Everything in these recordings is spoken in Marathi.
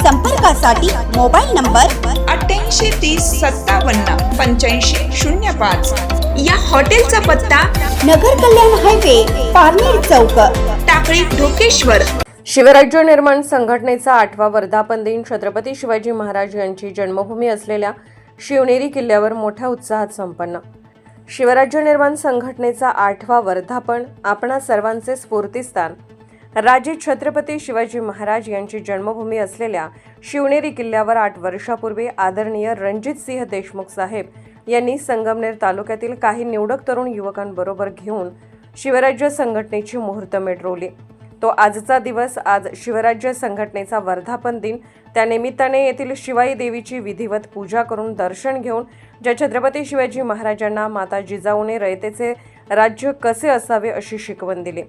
संपर्कासाठी मोबाईल नंबर अठ्ठ्याऐंशी तीस सत्तावन्न पंच्याऐंशी शून्य पाच. या हॉटेलचा पत्ता नगर कल्याण हायवे पारनेर चौक. टाकळी ढोकेश्वर. शिवराज्य निर्माण संघटनेचा आठवा वर्धापन दिन छत्रपती शिवाजी महाराज यांची जन्मभूमी असलेल्या शिवनेरी किल्ल्यावर मोठ्या उत्साहात संपन्न. शिवराज्य निर्माण संघटनेचा आठवा वर्धापन आपणा सर्वांचे स्फूर्तिस्थान. राजे छत्रपती शिवाजी महाराज यांची जन्मभूमी असलेल्या शिवनेरी किल्ल्यावर आठ वर्षापूर्वी आदरणीय रणजितसिंह देशमुख साहेब यांनी संगमनेर तालुक्यातील काही निवडक तरुण युवकांबरोबर घेऊन शिवराज्य संघटनेची मुहूर्तमेढ रोवली तो आजचा दिवस आज शिवराज्य संघटनेचा वर्धापन दिन. त्यानिमित्ताने येथील शिवाई देवीची विधिवत पूजा करून दर्शन घेऊन ज्या छत्रपती शिवाजी महाराजांना माता जिजाऊने रयतेचे राज्य कसे असावे अशी शिकवण दिली.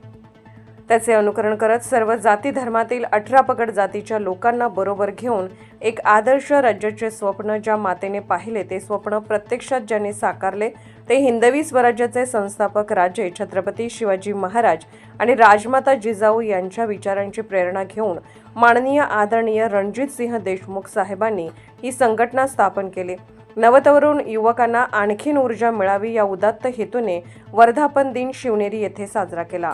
त्याचे अनुकरण करत सर्व जाती धर्मातील अठरा पगड जातीच्या लोकांना बरोबर घेऊन एक आदर्श राज्याचे स्वप्न ज्या मातेने पाहिले ते स्वप्न प्रत्यक्षात ज्यांनी साकारले ते हिंदवी स्वराज्याचे संस्थापक राजे छत्रपती शिवाजी महाराज आणि राजमाता जिजाऊ यांच्या विचारांची प्रेरणा घेऊन माननीय आदरणीय रणजितसिंह देशमुख साहेबांनी ही संघटना स्थापन केली. नवतरुण युवकांना आणखीन ऊर्जा मिळावी या उदात्त हेतूने वर्धापन दिन शिवनेरी येथे साजरा केला.